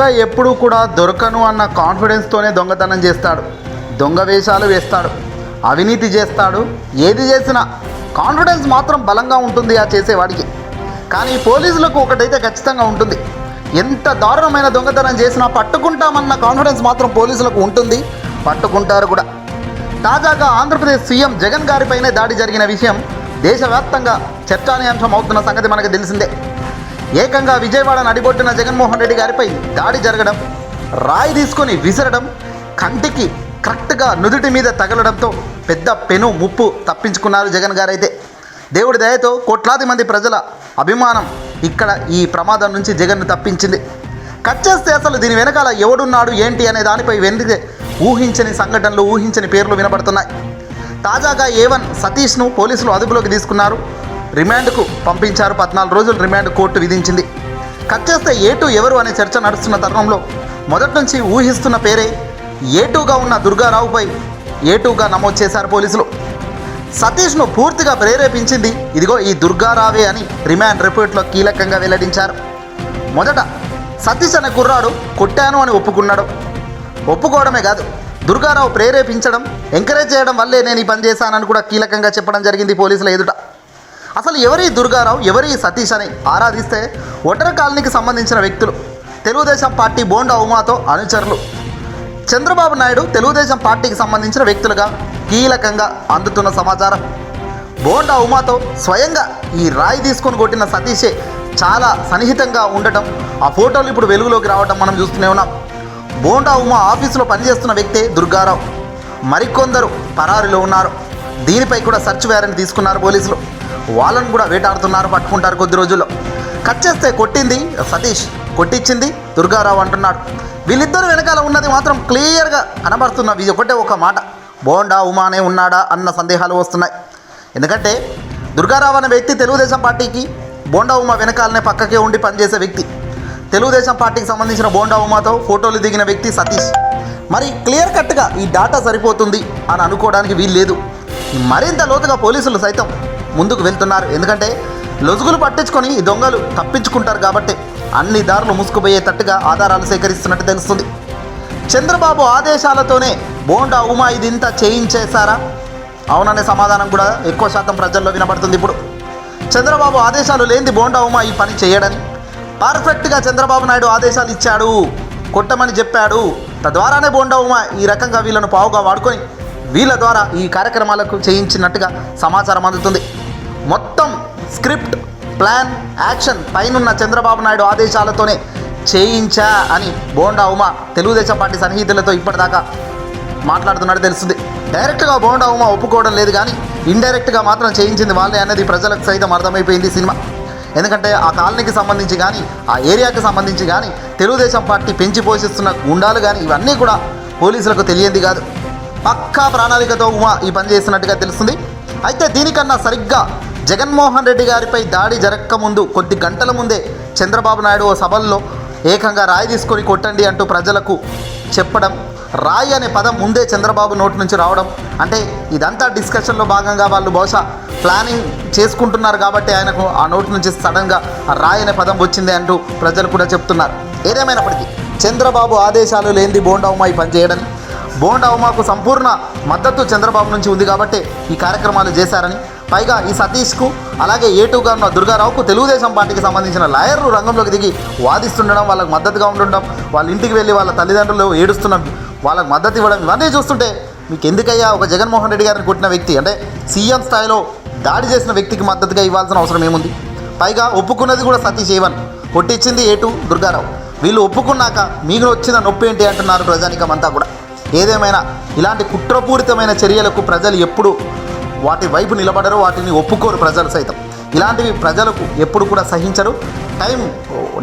దొంగ ఎప్పుడూ కూడా దొరకను అన్న కాన్ఫిడెన్స్తోనే దొంగతనం చేస్తాడు. దొంగ వేషాలు వేస్తాడు. అవినీతి చేస్తాడు. ఏది చేసినా కాన్ఫిడెన్స్ మాత్రం బలంగా ఉంటుంది ఆ చేసేవాడికి. కానీ పోలీసులకు ఒకటైతే ఖచ్చితంగా ఉంటుంది. ఎంత దారుణమైన దొంగతనం చేసినా పట్టుకుంటామన్న కాన్ఫిడెన్స్ మాత్రం పోలీసులకు ఉంటుంది. పట్టుకుంటారు కూడా. తాజాగా ఆంధ్రప్రదేశ్ సీఎం జగన్ గారిపైనే దాడి జరిగిన విషయం దేశవ్యాప్తంగా చర్చానీయాంశం అవుతున్న సంగతి మనకు తెలిసిందే. ఏకంగా విజయవాడ నడిబొట్టిన జగన్మోహన్ రెడ్డి గారిపై దాడి జరగడం రాయి తీసుకొని విసరడం కంటికి కరెక్ట్గా నుదుటి మీద తగలడంతో పెద్ద పెను ముప్పు తప్పించుకున్నారు జగన్ గారైతే. దేవుడి దయతో కోట్లాది మంది ప్రజల అభిమానం ఇక్కడ ఈ ప్రమాదం నుంచి జగన్ను తప్పించింది. కట్ చేస్తే అసలు దీని వెనకాల ఎవడున్నాడు ఏంటి అనే దానిపై వెండితే ఊహించని సంఘటనలు ఊహించని పేర్లు వినబడుతున్నాయి. తాజాగా ఏవన్ సతీష్ను పోలీసులు అదుపులోకి తీసుకున్నారు. రిమాండ్కు పంపించారు. పద్నాలుగు రోజులు రిమాండ్ కోర్టు విధించింది. కట్ చేస్తే ఏటు ఎవరు అనే చర్చ నడుస్తున్న తరుణంలో మొదటి నుంచి ఊహిస్తున్న పేరే ఏటుగా ఉన్న దుర్గారావుపై ఏటుగా నమోదు చేశారు పోలీసులు. సతీష్ను పూర్తిగా ప్రేరేపించింది ఇదిగో ఈ దుర్గారావే అని రిమాండ్ రిపోర్ట్లో కీలకంగా వెల్లడించారు. మొదట సతీష్ అనే కుర్రాడు కొట్టాను అని ఒప్పుకున్నాడు. ఒప్పుకోవడమే కాదు దుర్గారావు ప్రేరేపించడం ఎంకరేజ్ చేయడం వల్లే నేను ఈ పని చేశానని కూడా కీలకంగా చెప్పడం జరిగింది పోలీసుల ఎదుట. అసలు ఎవరి దుర్గారావు ఎవరి సతీష్ అని ఆరాధిస్తే ఒటర కాలనీకి సంబంధించిన వ్యక్తులు తెలుగుదేశం పార్టీ బోండా ఉమాతో అనుచరులు. చంద్రబాబు నాయుడు తెలుగుదేశం పార్టీకి సంబంధించిన వ్యక్తులుగా కీలకంగా అందుతున్న సమాచారం. బోండా ఉమాతో స్వయంగా ఈ రాయి తీసుకొని కొట్టిన సతీషే చాలా సన్నిహితంగా ఉండటం ఆ ఫోటోలు ఇప్పుడు వెలుగులోకి రావడం మనం చూస్తూనే ఉన్నాం. బోండా ఉమా ఆఫీసులో పనిచేస్తున్న వ్యక్తే దుర్గారావు. మరికొందరు పరారిలో ఉన్నారు. దీనిపై కూడా సర్చ్ వారెంట్ తీసుకున్నారు పోలీసులు. వాళ్ళను కూడా వేటాడుతున్నారు పట్టుకుంటారు కొద్ది రోజుల్లో. కట్ చేస్తే కొట్టింది సతీష్. కొట్టించింది దుర్గారావు అంటున్నాడు. వీళ్ళిద్దరు వెనకాల ఉన్నది మాత్రం క్లియర్గా కనబడుతున్న ఇది ఒకటే ఒక మాట. బోండా ఉమానే ఉన్నాడా అన్న సందేహాలు వస్తున్నాయి. ఎందుకంటే దుర్గారావు అనే వ్యక్తి తెలుగుదేశం పార్టీకి బోండా ఉమా వెనకాలనే పక్కకే ఉండి పనిచేసే వ్యక్తి. తెలుగుదేశం పార్టీకి సంబంధించిన బోండా ఉమాతో ఫోటోలు దిగిన వ్యక్తి సతీష్. మరి క్లియర్ కట్గా ఈ డాటా సరిపోతుంది అని అనుకోవడానికి వీలు లేదు మరింత లోతుగా పోలీసులు సైతం ముందుకు వెళ్తున్నారు. ఎందుకంటే లొజుగులు పట్టించుకొని దొంగలు తప్పించుకుంటారు కాబట్టి అన్ని దారులు మూసుకుపోయేటట్టుగా ఆధారాలు సేకరిస్తున్నట్టు తెలుస్తుంది. చంద్రబాబు ఆదేశాలతోనే బోండా ఉమా ఇది ఇంత చేయించేశారా? అవుననే సమాధానం కూడా ఎక్కువ శాతం ప్రజల్లో వినబడుతుంది ఇప్పుడు. చంద్రబాబు ఆదేశాలు లేనిది బోండా ఉమా ఈ పని చేయడని. పర్ఫెక్ట్గా చంద్రబాబు నాయుడు ఆదేశాలు ఇచ్చాడు. కొట్టమని చెప్పాడు. తద్వారానే బోండా ఉమా ఈ రకంగా వీళ్ళను పావుగా వాడుకొని వీళ్ళ ద్వారా ఈ కార్యక్రమాలకు చేయించినట్టుగా సమాచారం అందుతుంది. మొత్తం స్క్రిప్ట్ ప్లాన్ యాక్షన్ పైనున్న చంద్రబాబు నాయుడు ఆదేశాలతోనే చేయించా అని బోండా ఉమా తెలుగుదేశం పార్టీ సన్నిహితులతో ఇప్పటిదాకా మాట్లాడుతున్నట్టు తెలుస్తుంది. డైరెక్ట్గా బోండా ఉమా ఒప్పుకోవడం లేదు కానీ ఇండైరెక్ట్గా మాత్రం చేయించింది వాళ్ళే అనేది ప్రజలకు సైతం అర్థమైపోయింది ఈ సినిమా. ఎందుకంటే ఆ కాలనీకి సంబంధించి కానీ ఆ ఏరియాకి సంబంధించి కానీ తెలుగుదేశం పార్టీ పెంచి పోషిస్తున్న గుండాలు కానీ ఇవన్నీ కూడా పోలీసులకు తెలియంది కాదు. పక్కా ప్రణాళికతో ఉమా ఈ పని చేస్తున్నట్టుగా తెలుస్తుంది. అయితే దీనికన్నా సరిగ్గా జగన్మోహన్ రెడ్డి గారిపై దాడి జరగక ముందు కొద్ది గంటల ముందే చంద్రబాబు నాయుడు ఓ సభల్లో ఏకంగా రాయి తీసుకొని కొట్టండి అంటూ ప్రజలకు చెప్పడం రాయి అనే పదం ముందే చంద్రబాబు నోటి నుంచి రావడం అంటే ఇదంతా డిస్కషన్లో భాగంగా వాళ్ళు బహుశా ప్లానింగ్ చేసుకుంటున్నారు కాబట్టి ఆయనకు ఆ నోటి నుంచి సడన్గా రాయి అనే పదం వచ్చింది అంటూ ప్రజలు కూడా చెప్తున్నారు. ఏదేమైనప్పటికీ చంద్రబాబు ఆదేశాలు లేనిది బోండా ఉమ్మాయి ఈ పని బోండా ఉమాకు సంపూర్ణ మద్దతు చంద్రబాబు నుంచి ఉంది కాబట్టి ఈ కార్యక్రమాలు చేశారని. పైగా ఈ సతీష్కు అలాగే ఏటుగా ఉన్న దుర్గారావుకు తెలుగుదేశం పార్టీకి సంబంధించిన లాయర్లు రంగంలోకి దిగి వాదిస్తుండడం వాళ్ళకి మద్దతుగా ఉండడం వాళ్ళ ఇంటికి వెళ్ళి వాళ్ళ తల్లిదండ్రులు ఏడుస్తున్నాం వాళ్ళకి మద్దతు ఇవ్వడం ఇవన్నీ చూస్తుంటే మీకు ఎందుకయ్యా ఒక జగన్మోహన్ రెడ్డి గారిని కొట్టిన వ్యక్తి? అంటే సీఎం స్థాయిలో దాడి చేసిన వ్యక్తికి మద్దతుగా ఇవ్వాల్సిన అవసరం ఏముంది? పైగా ఒప్పుకున్నది కూడా సతీష్ ఏవన్. కొట్టించింది ఏటు దుర్గారావు. వీళ్ళు ఒప్పుకున్నాక మీకు వచ్చిన నొప్పి ఏంటి అంటున్నారు ప్రజానికమంతా కూడా. ఏదేమైనా ఇలాంటి కుట్రపూరితమైన చర్యలకు ప్రజలు ఎప్పుడు వాటి వైపు నిలబడరు వాటిని ఒప్పుకోరు ప్రజలు సైతం. ఇలాంటివి ప్రజలకు ఎప్పుడు కూడా సహించరు. టైం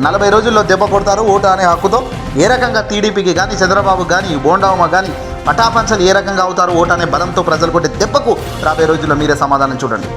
నలభై రోజుల్లో దెబ్బ కొడతారు ఓటు అనే హక్కుతో. ఏ రకంగా టీడీపీకి కానీ చంద్రబాబు కానీ బోండావమ్మ కానీ పటాపంచలు ఏ రకంగా అవుతారు ఓటు అనే బలంతో ప్రజలు కొట్టే దెబ్బకు రాబోయే రోజుల్లో మీరే సమాధానం చూడండి.